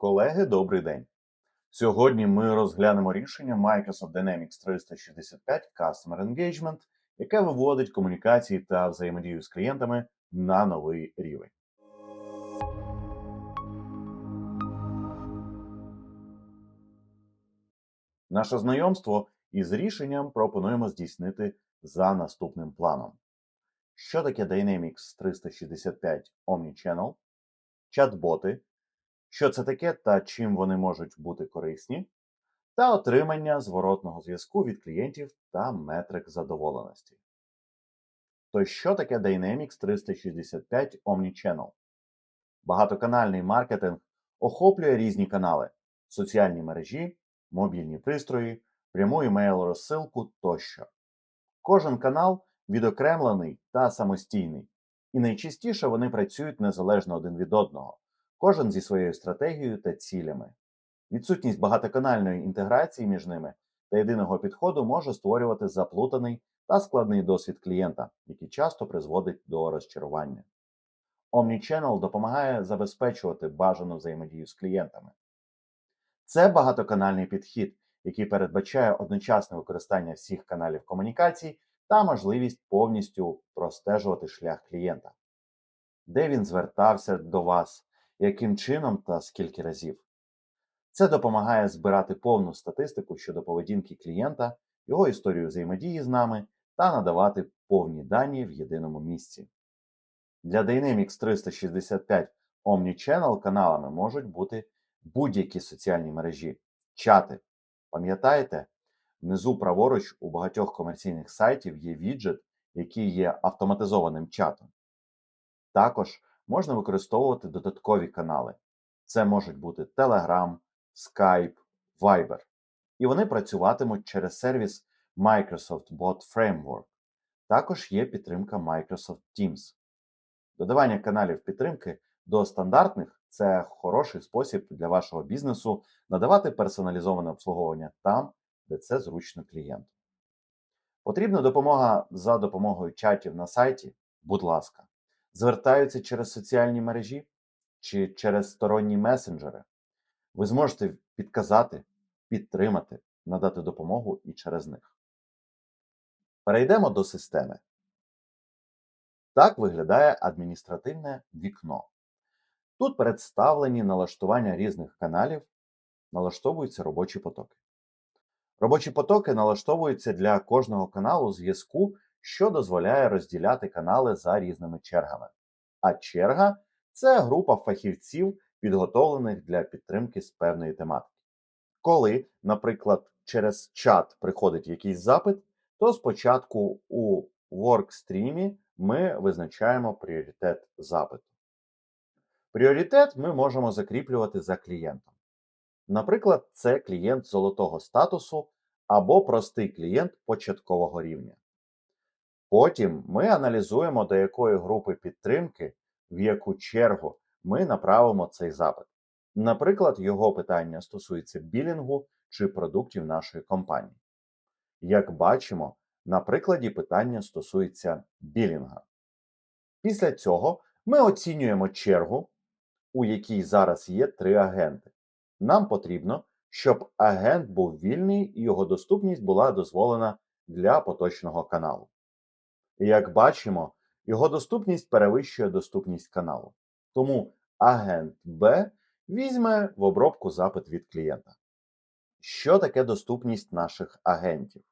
Колеги, добрий день. Сьогодні ми розглянемо рішення Microsoft Dynamics 365 Customer Engagement, яке виводить комунікації та взаємодію з клієнтами на новий рівень. Наше знайомство із рішенням пропонуємо здійснити за наступним планом. Що таке Dynamics 365 Omnichannel? Чат-боти, що це таке та чим вони можуть бути корисні, та отримання зворотного зв'язку від клієнтів та метрик задоволеності. То що таке Dynamics 365 Omnichannel? Багатоканальний маркетинг охоплює різні канали, соціальні мережі, мобільні пристрої, пряму імейл розсилку тощо. Кожен канал відокремлений та самостійний, і найчастіше вони працюють незалежно один від одного, кожен зі своєю стратегією та цілями. Відсутність багатоканальної інтеграції між ними та єдиного підходу може створювати заплутаний та складний досвід клієнта, який часто призводить до розчарування. Omnichannel допомагає забезпечувати бажану взаємодію з клієнтами. Це багатоканальний підхід, який передбачає одночасне використання всіх каналів комунікацій та можливість повністю простежувати шлях клієнта, де він звертався до вас, яким чином та скільки разів. Це допомагає збирати повну статистику щодо поведінки клієнта, його історію взаємодії з нами та надавати повні дані в єдиному місці. Для Dynamics 365 Omnichannel каналами можуть бути будь-які соціальні мережі, чати. Пам'ятаєте, внизу праворуч у багатьох комерційних сайтів є віджит, який є автоматизованим чатом. Також можна використовувати додаткові канали. Це можуть бути Telegram, Skype, Viber. І вони працюватимуть через сервіс Microsoft Bot Framework. Також є підтримка Microsoft Teams. Додавання каналів підтримки до стандартних це хороший спосіб для вашого бізнесу надавати персоналізоване обслуговування там, де це зручно клієнту. Потрібна допомога за допомогою чатів на сайті, будь ласка, звертаються через соціальні мережі чи через сторонні месенджери. Ви зможете підказати, підтримати, надати допомогу і через них. Перейдемо до системи. Так виглядає адміністративне вікно. Тут представлені налаштування різних каналів, налаштовуються робочі потоки. Робочі потоки налаштовуються для кожного каналу зв'язку, що дозволяє розділяти канали за різними чергами. А черга це група фахівців, підготовлених для підтримки з певної тематики. Коли, наприклад, через чат приходить якийсь запит, то спочатку у воркстрімі ми визначаємо пріоритет запиту. Пріоритет ми можемо закріплювати за клієнтом. Наприклад, це клієнт золотого статусу або простий клієнт початкового рівня. Потім ми аналізуємо, до якої групи підтримки, в яку чергу ми направимо цей запит. Наприклад, його питання стосується білінгу чи продуктів нашої компанії. Як бачимо, на прикладі питання стосується білінга. Після цього ми оцінюємо чергу, у якій зараз є три агенти. Нам потрібно, щоб агент був вільний і його доступність була дозволена для поточного каналу. Як бачимо, його доступність перевищує доступність каналу. Тому агент Б візьме в обробку запит від клієнта. Що таке доступність наших агентів?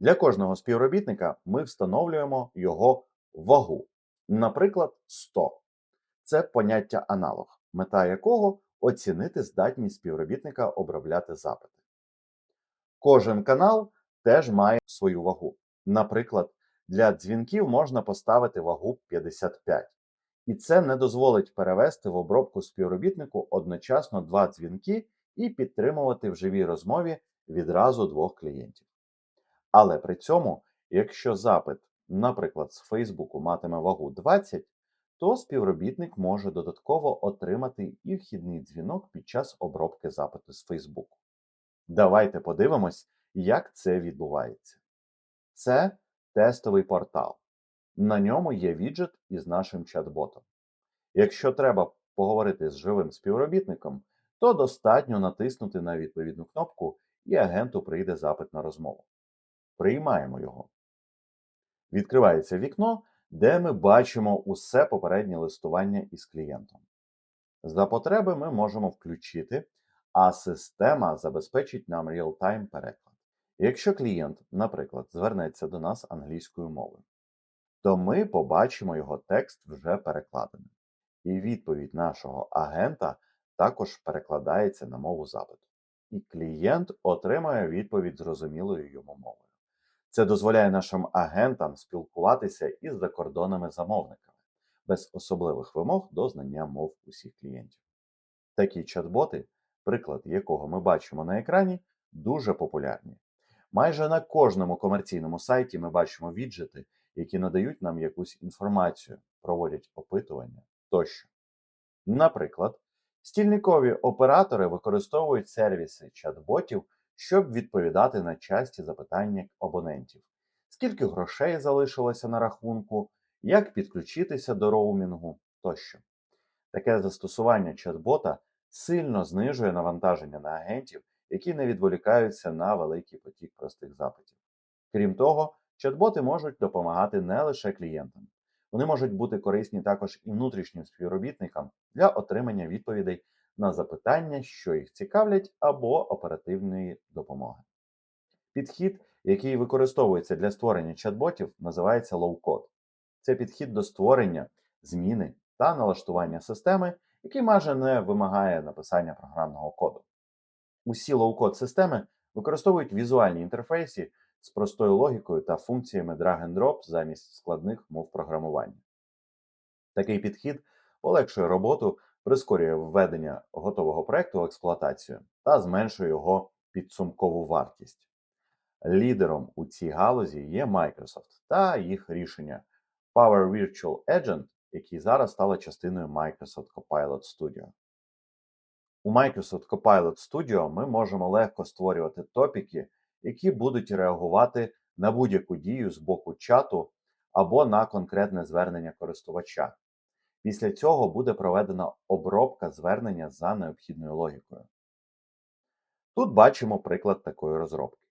Для кожного співробітника ми встановлюємо його вагу, наприклад, 100. Це поняття аналог, мета якого оцінити здатність співробітника обробляти запити. Кожен канал теж має свою вагу. Наприклад, для дзвінків можна поставити вагу 55. І це не дозволить перевести в обробку співробітнику одночасно два дзвінки і підтримувати в живій розмові відразу двох клієнтів. Але при цьому, якщо запит, наприклад, з Фейсбуку матиме вагу 20, то співробітник може додатково отримати і вхідний дзвінок під час обробки запиту з Фейсбуку. Давайте подивимось, як це відбувається. Це тестовий портал. На ньому є віджит із нашим чат-ботом. Якщо треба поговорити з живим співробітником, то достатньо натиснути на відповідну кнопку, і агенту прийде запит на розмову. Приймаємо його. Відкривається вікно, де ми бачимо усе попереднє листування із клієнтом. За потреби ми можемо включити, а система забезпечить нам реал-тайм переклад. Якщо клієнт, наприклад, звернеться до нас англійською мовою, то ми побачимо його текст вже перекладеним. І відповідь нашого агента також перекладається на мову запиту. І клієнт отримує відповідь зрозумілою йому мовою. Це дозволяє нашим агентам спілкуватися із закордонними замовниками без особливих вимог до знання мов усіх клієнтів. Такі чат-боти, приклад якого ми бачимо на екрані, дуже популярні. Майже на кожному комерційному сайті ми бачимо віджити, які надають нам якусь інформацію, проводять опитування тощо. Наприклад, стільникові оператори використовують сервіси чат-ботів, щоб відповідати на часті запитання абонентів, скільки грошей залишилося на рахунку, як підключитися до роумінгу тощо. Таке застосування чат-бота сильно знижує навантаження на агентів, які не відволікаються на великий потік простих запитів. Крім того, чат-боти можуть допомагати не лише клієнтам, вони можуть бути корисні також і внутрішнім співробітникам для отримання відповідей на запитання, що їх цікавлять, або оперативної допомоги. Підхід, який використовується для створення чат-ботів, називається лоу-код. Це підхід до створення, зміни та налаштування системи, який майже не вимагає написання програмного коду. Усі лоу-код системи використовують візуальні інтерфейси з простою логікою та функціями drag-and-drop замість складних мов програмування. Такий підхід полегшує роботу, прискорює введення готового проекту в експлуатацію та зменшує його підсумкову вартість. Лідером у цій галузі є Microsoft та їх рішення Power Virtual Agent, який зараз стала частиною Microsoft Copilot Studio. У Microsoft Copilot Studio ми можемо легко створювати топіки, які будуть реагувати на будь-яку дію з боку чату або на конкретне звернення користувача. Після цього буде проведена обробка звернення за необхідною логікою. Тут бачимо приклад такої розробки.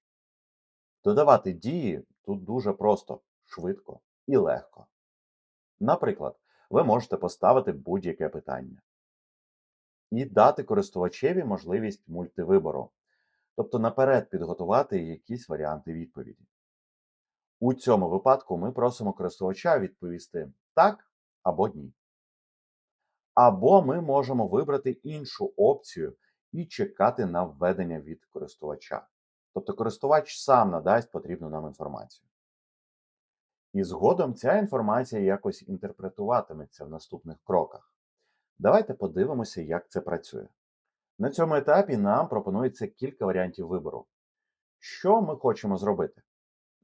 Додавати дії тут дуже просто, швидко і легко. Наприклад, ви можете поставити будь-яке питання і дати користувачеві можливість мультивибору, тобто наперед підготувати якісь варіанти відповіді. У цьому випадку ми просимо користувача відповісти так або ні. Або ми можемо вибрати іншу опцію і чекати на введення від користувача. Тобто користувач сам надасть потрібну нам інформацію. І згодом ця інформація якось інтерпретуватиметься в наступних кроках. Давайте подивимося, як це працює. На цьому етапі нам пропонується кілька варіантів вибору. Що ми хочемо зробити?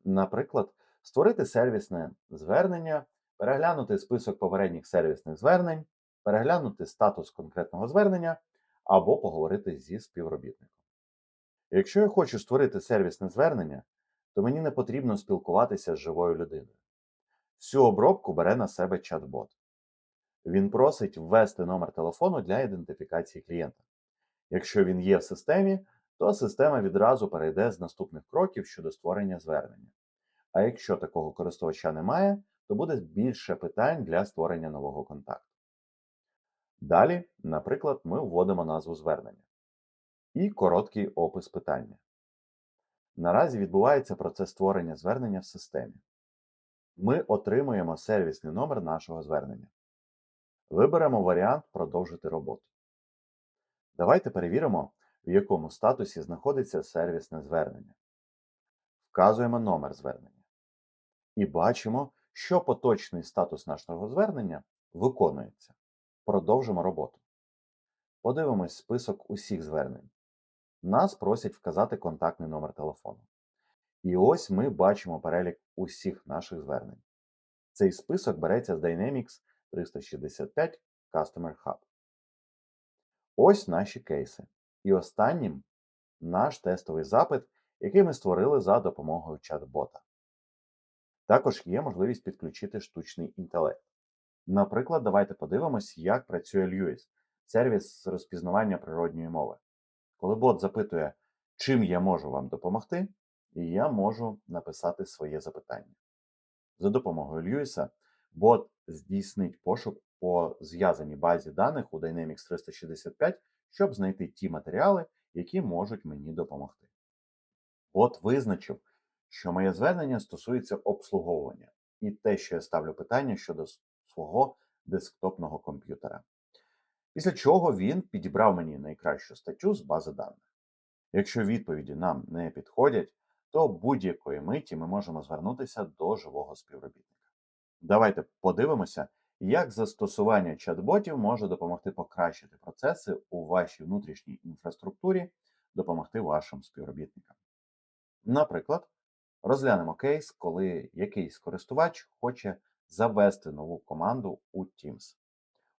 Наприклад, створити сервісне звернення, переглянути список попередніх сервісних звернень, переглянути статус конкретного звернення або поговорити зі співробітником. Якщо я хочу створити сервісне звернення, то мені не потрібно спілкуватися з живою людиною. Всю обробку бере на себе чат-бот. Він просить ввести номер телефону для ідентифікації клієнта. Якщо він є в системі, то система відразу перейде з наступних кроків щодо створення звернення. А якщо такого користувача немає, то буде більше питань для створення нового контакту. Далі, наприклад, ми вводимо назву звернення і короткий опис питання. Наразі відбувається процес створення звернення в системі. Ми отримуємо сервісний номер нашого звернення. Виберемо варіант Продовжити роботу. Давайте перевіримо, в якому статусі знаходиться сервісне звернення. Вказуємо номер звернення. І бачимо, що поточний статус нашого звернення виконується. Продовжимо роботу. Подивимось список усіх звернень. Нас просять вказати контактний номер телефону. І ось ми бачимо перелік усіх наших звернень. Цей список береться з Dynamics 365 Customer Hub. Ось наші кейси. І останнім наш тестовий запит, який ми створили за допомогою чат-бота. Також є можливість підключити штучний інтелект. Наприклад, давайте подивимось, як працює Lewis, сервіс з розпізнавання природньої мови. Коли бот запитує, чим я можу вам допомогти, і я можу написати своє запитання. За допомогою Льюіса бот здійснить пошук по зв'язаній базі даних у Dynamics 365, щоб знайти ті матеріали, які можуть мені допомогти. Бот визначив, що моє звернення стосується обслуговування і те, що я ставлю питання щодо свого десктопного комп'ютера. Після чого він підібрав мені найкращу статтю з бази даних. Якщо відповіді нам не підходять, то будь-якої миті ми можемо звернутися до живого співробітника. Давайте подивимося, як застосування чат-ботів може допомогти покращити процеси у вашій внутрішній інфраструктурі, допомогти вашим співробітникам. Наприклад, розглянемо кейс, коли якийсь користувач хоче завести нову команду у Teams.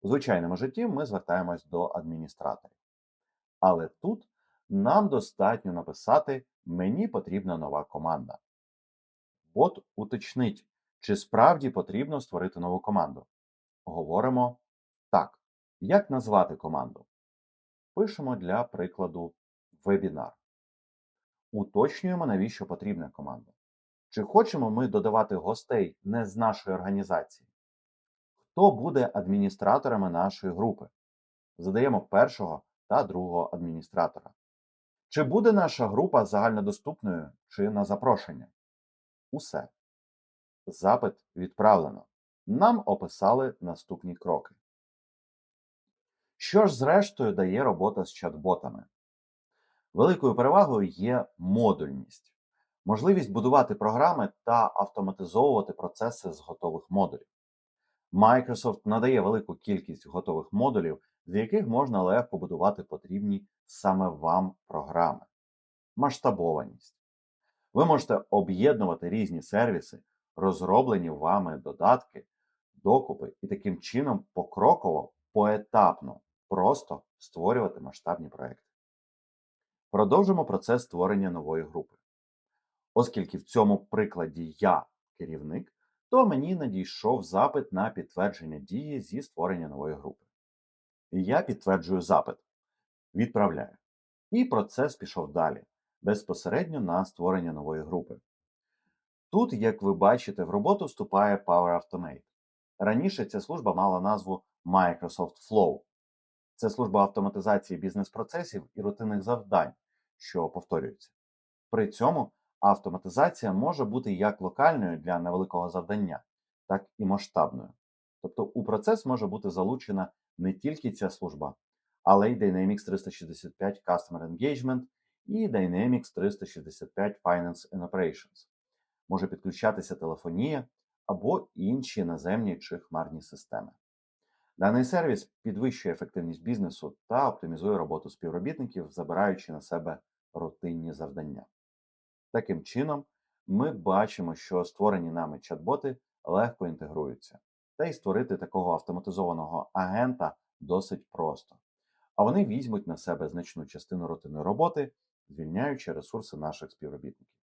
У звичайному житті ми звертаємось до адміністраторів. Але тут нам достатньо написати Мені потрібна нова команда. Бот уточнить, чи справді потрібно створити нову команду. Говоримо так. Як назвати команду? Пишемо для прикладу вебінар. Уточнюємо, навіщо потрібна команда. Чи хочемо ми додавати гостей не з нашої організації? Хто буде адміністраторами нашої групи? Задаємо першого та другого адміністратора. Чи буде наша група загальнодоступною чи на запрошення? Усе. Запит відправлено. Нам описали наступні кроки. Що ж, зрештою, дає робота з чат-ботами? Великою перевагою є модульність, можливість будувати програми та автоматизовувати процеси з готових модулів. Microsoft надає велику кількість готових модулів, з яких можна легко будувати потрібні саме вам програми. Масштабованість. Ви можете об'єднувати різні сервіси, розроблені вами додатки, докупи і таким чином покроково, поетапно просто створювати масштабні проекти. Продовжимо процес створення нової групи. Оскільки в цьому прикладі я керівник, то мені надійшов запит на підтвердження дії зі створення нової групи. Я підтверджую запит, відправляю. І процес пішов далі, безпосередньо на створення нової групи. Тут, як ви бачите, в роботу вступає Power Automate. Раніше ця служба мала назву Microsoft Flow. Це служба автоматизації бізнес-процесів і рутинних завдань, що повторюються. При цьому автоматизація може бути як локальною для невеликого завдання, так і масштабною. Тобто у процес може бути залучена не тільки ця служба, але й Dynamics 365 Customer Engagement і Dynamics 365 Finance and Operations. Може підключатися телефонія або інші наземні чи хмарні системи. Даний сервіс підвищує ефективність бізнесу та оптимізує роботу співробітників, забираючи на себе рутинні завдання. Таким чином, ми бачимо, що створені нами чат-боти легко інтегруються, та й створити такого автоматизованого агента досить просто. А вони візьмуть на себе значну частину рутинної роботи, звільняючи ресурси наших співробітників.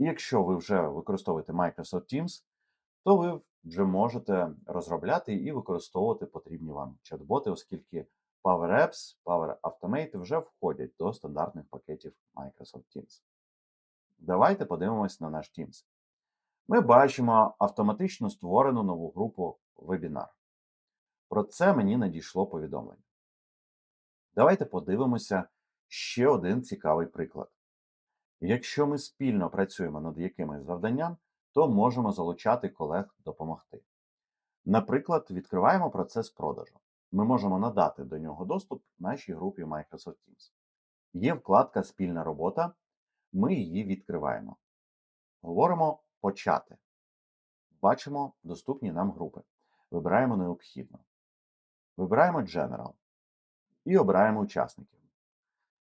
І якщо ви вже використовуєте Microsoft Teams, то ви вже можете розробляти і використовувати потрібні вам чат-боти, оскільки Power Apps, Power Automate вже входять до стандартних пакетів Microsoft Teams. Давайте подивимось на наш Teams. Ми бачимо автоматично створену нову групу вебінар. Про це мені надійшло повідомлення. Давайте подивимося ще один цікавий приклад. Якщо ми спільно працюємо над якимось завданням, то можемо залучати колег допомогти. Наприклад, відкриваємо процес продажу. Ми можемо надати до нього доступ нашій групі Microsoft Teams. Є вкладка Спільна робота, ми її відкриваємо. Говоримо Почати. Бачимо доступні нам групи. Вибираємо необхідно. Вибираємо General і обираємо учасників.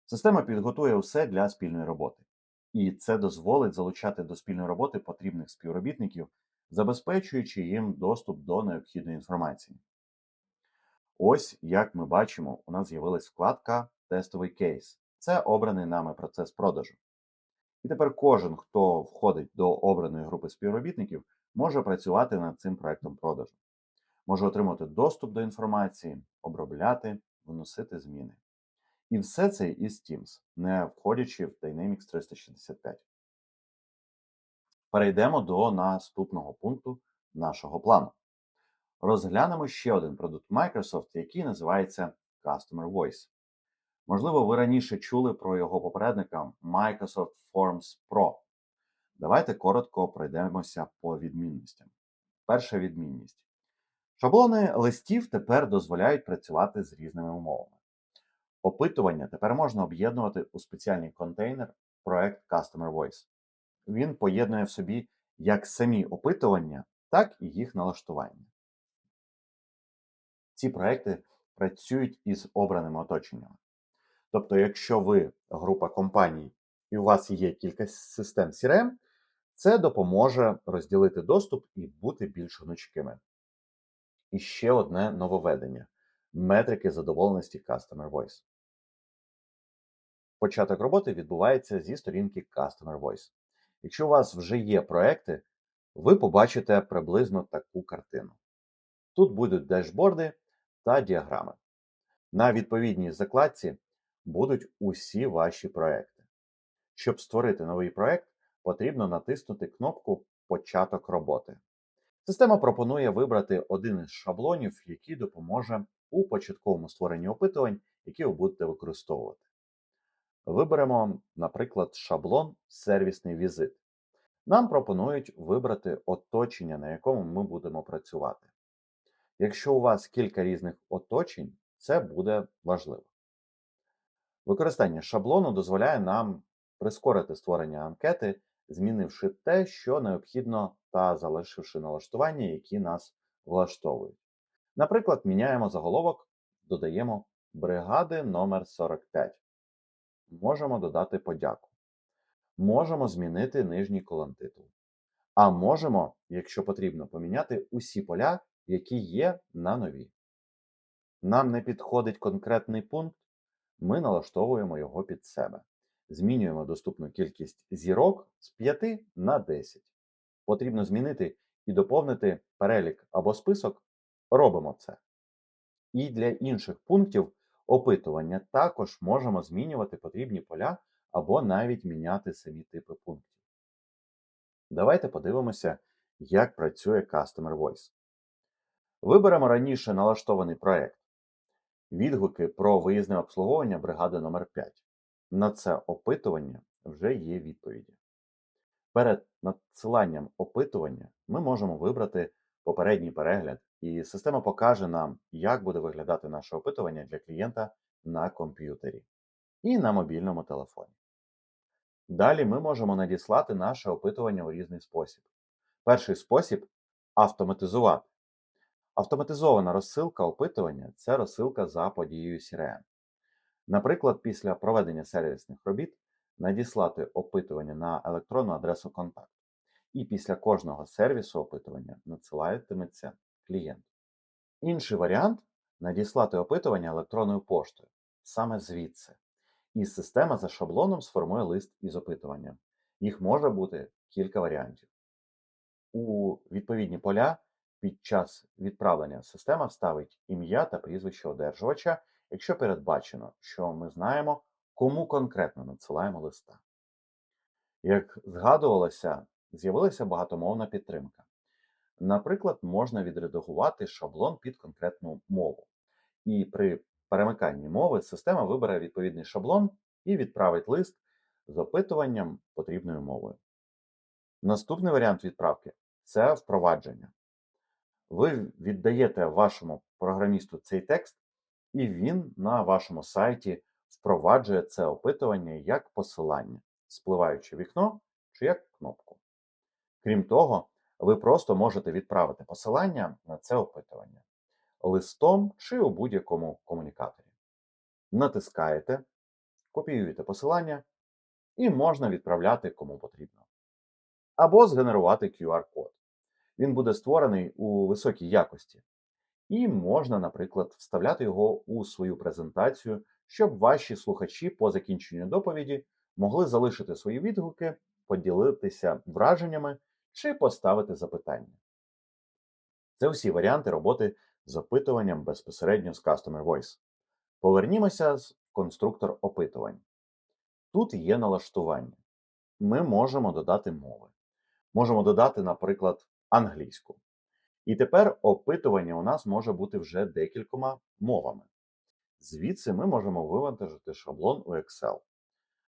Система підготує все для спільної роботи. І це дозволить залучати до спільної роботи потрібних співробітників, забезпечуючи їм доступ до необхідної інформації. Ось, як ми бачимо, у нас з'явилась вкладка Тестовий кейс. Це обраний нами процес продажу. І тепер кожен, хто входить до обраної групи співробітників, може працювати над цим проектом продажу, може отримати доступ до інформації, обробляти вносити зміни. І все це із Teams, не входячи в Dynamics 365. Перейдемо до наступного пункту нашого плану. Розглянемо ще один продукт Microsoft, який називається Customer Voice. Можливо, ви раніше чули про його попередника Microsoft Forms Pro. Давайте коротко пройдемося по відмінностям. Перша відмінність. Шаблони листів тепер дозволяють працювати з різними умовами. Опитування тепер можна об'єднувати у спеціальний контейнер проект Customer Voice. Він поєднує в собі як самі опитування, так і їх налаштування. Ці проекти працюють із обраними оточеннями. Тобто, якщо ви група компаній і у вас є кілька систем CRM, це допоможе розділити доступ і бути більш гнучкими. І ще одне нововведення метрики задоволеності Customer Voice. Початок роботи відбувається зі сторінки Customer Voice. Якщо у вас вже є проекти, ви побачите приблизно таку картину. Тут будуть дешборди та діаграми. На відповідній закладці будуть усі ваші проекти. Щоб створити новий проект, потрібно натиснути кнопку Початок роботи. Система пропонує вибрати один із шаблонів, який допоможе у початковому створенні опитувань, які ви будете використовувати. Виберемо, наприклад, шаблон сервісний візит. Нам пропонують вибрати оточення, на якому ми будемо працювати. Якщо у вас кілька різних оточень, це буде важливо. Використання шаблону дозволяє нам прискорити створення анкети, змінивши те, що необхідно, та залишивши налаштування, які нас влаштовують. Наприклад, міняємо заголовок, додаємо бригади номер 45 Можемо додати подяку. Можемо змінити нижній колон титул. А можемо, якщо потрібно, поміняти усі поля, які є на нові. Нам не підходить конкретний пункт, ми налаштовуємо його під себе. Змінюємо доступну кількість зірок з 5 на 10. Потрібно змінити і доповнити перелік або список. Робимо це. І для інших пунктів опитування також можемо змінювати потрібні поля або навіть міняти самі типи пунктів. Давайте подивимося, як працює Customer Voice. Виберемо раніше налаштований проект. Відгуки про виїзне обслуговування бригади номер 5 На це опитування вже є відповіді. Перед надсиланням опитування ми можемо вибрати попередній перегляд, і система покаже нам, як буде виглядати наше опитування для клієнта на комп'ютері і на мобільному телефоні. Далі ми можемо надіслати наше опитування у різний спосіб. Перший спосіб автоматизувати. Автоматизована розсилка опитування це розсилка за подією CRM. Наприклад, після проведення сервісних робіт надіслати опитування на електронну адресу контакт. І після кожного сервісу опитування надсилатиметься клієнт. Інший варіант надіслати опитування електронною поштою, саме звідси. І система за шаблоном сформує лист із опитуванням. Їх може бути кілька варіантів. У відповідні поля під час відправлення система вставить ім'я та прізвище одержувача, якщо передбачено, що ми знаємо, кому конкретно надсилаємо листа. Як згадувалося, з'явилася багатомовна підтримка. Наприклад, можна відредагувати шаблон під конкретну мову. І при перемиканні мови система вибере відповідний шаблон і відправить лист з опитуванням потрібною мовою. Наступний варіант відправки це впровадження. Ви віддаєте вашому програмісту цей текст, і він на вашому сайті впроваджує це опитування як посилання, спливаючи вікно чи як кнопку. Крім того, ви просто можете відправити посилання на це опитування листом чи у будь-якому комунікаторі. Натискаєте, копіюєте посилання і можна відправляти кому потрібно. Або згенерувати QR-код. Він буде створений у високій якості. І можна, наприклад, вставляти його у свою презентацію, щоб ваші слухачі по закінченню доповіді могли залишити свої відгуки, поділитися враженнями чи поставити запитання. Це всі варіанти роботи з опитуванням безпосередньо з Customer Voice. Повернімося в конструктор опитувань. Тут є налаштування. Ми можемо додати мови. Можемо додати, наприклад, англійську. І тепер опитування у нас може бути вже декількома мовами. Звідси ми можемо вивантажити шаблон у Excel.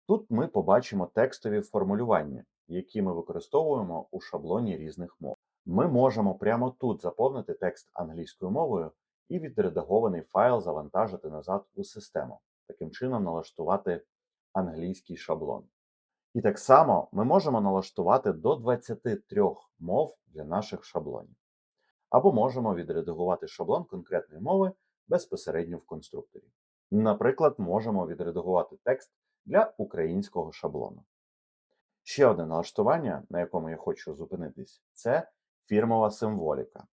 Тут ми побачимо текстові формулювання, які ми використовуємо у шаблоні різних мов. Ми можемо прямо тут заповнити текст англійською мовою і відредагований файл завантажити назад у систему, таким чином налаштувати англійський шаблон. І так само ми можемо налаштувати до 23 мов для наших шаблонів. Або можемо відредагувати шаблон конкретної мови безпосередньо в конструкторі. Наприклад, можемо відредагувати текст для українського шаблону. Ще одне налаштування, на якому я хочу зупинитись, це фірмова символіка.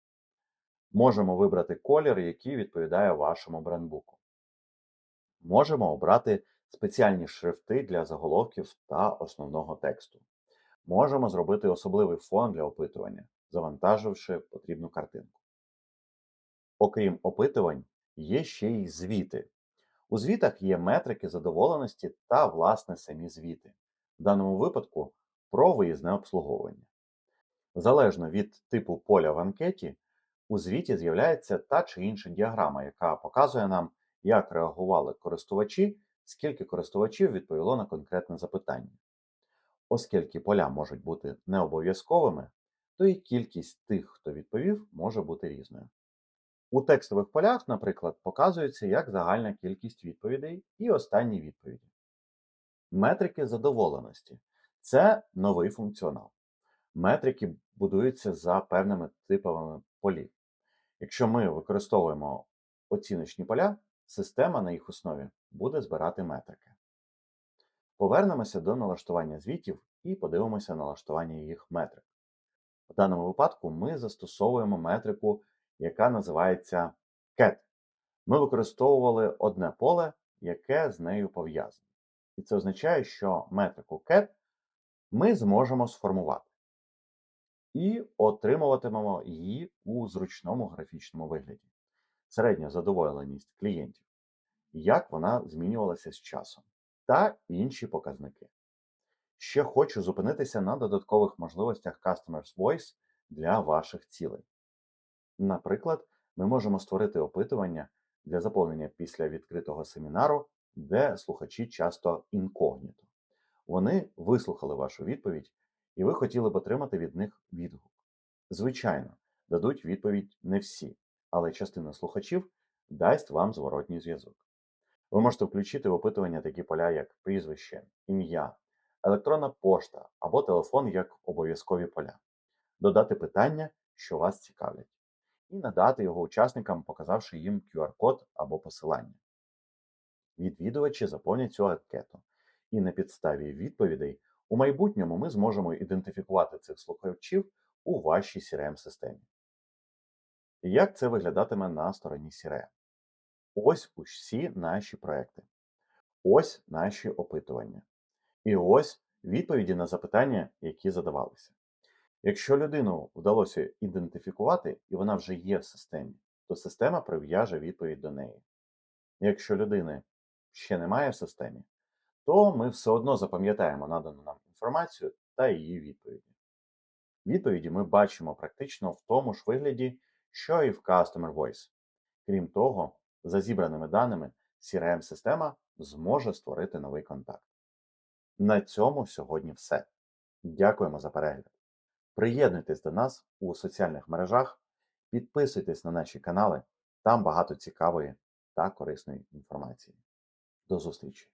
Можемо вибрати колір, який відповідає вашому брендбуку. Можемо обрати спеціальні шрифти для заголовків та основного тексту. Можемо зробити особливий фон для опитування, завантаживши потрібну картинку. Окрім опитувань, є ще й звіти. У звітах є метрики задоволеності та, власне, самі звіти, в даному випадку про виїзне обслуговування. Залежно від типу поля в анкеті, у звіті з'являється та чи інша діаграма, яка показує нам, як реагували користувачі, скільки користувачів відповіло на конкретне запитання. Оскільки поля можуть бути не обов'язковими, то і кількість тих, хто відповів, може бути різною. У текстових полях, наприклад, показується як загальна кількість відповідей і останні відповіді. Метрики задоволеності це новий функціонал. Метрики будуються за певними типами полів. Якщо ми використовуємо оціночні поля, система на їх основі буде збирати метрики. Повернемося до налаштування звітів і подивимося налаштування їх метрик. В даному випадку ми застосовуємо метрику, яка називається CAT. Ми використовували одне поле, яке з нею пов'язане. І це означає, що метрику CAT ми зможемо сформувати і отримуватимемо її у зручному графічному вигляді. Середня задоволеність клієнтів, як вона змінювалася з часом, та інші показники. Ще хочу зупинитися на додаткових можливостях Customers Voice для ваших цілей. Наприклад, ми можемо створити опитування для заповнення після відкритого семінару, де слухачі часто інкогніто. Вони вислухали вашу відповідь, і ви хотіли б отримати від них відгук. Звичайно, дадуть відповідь не всі, але частина слухачів дасть вам зворотній зв'язок. Ви можете включити в опитування такі поля, як прізвище, ім'я, електронна пошта або телефон як обов'язкові поля, додати питання, що вас цікавлять, і надати його учасникам, показавши їм QR-код або посилання. Відвідувачі заповнять цю анкету, і на підставі відповідей у майбутньому ми зможемо ідентифікувати цих слухачів у вашій CRM-системі. Як це виглядатиме на стороні CRM? Ось усі наші проекти. Ось наші опитування. І ось відповіді на запитання, які задавалися. Якщо людину вдалося ідентифікувати і вона вже є в системі, то система прив'яже відповідь до неї. Якщо людини ще немає в системі, то ми все одно запам'ятаємо надану нам інформацію та її відповіді. Відповіді ми бачимо практично в тому ж вигляді, що і в Customer Voice. Крім того, за зібраними даними, CRM-система зможе створити новий контакт. На цьому сьогодні все. Дякуємо за перегляд. Приєднуйтесь до нас у соціальних мережах, підписуйтесь на наші канали, там багато цікавої та корисної інформації. До зустрічі!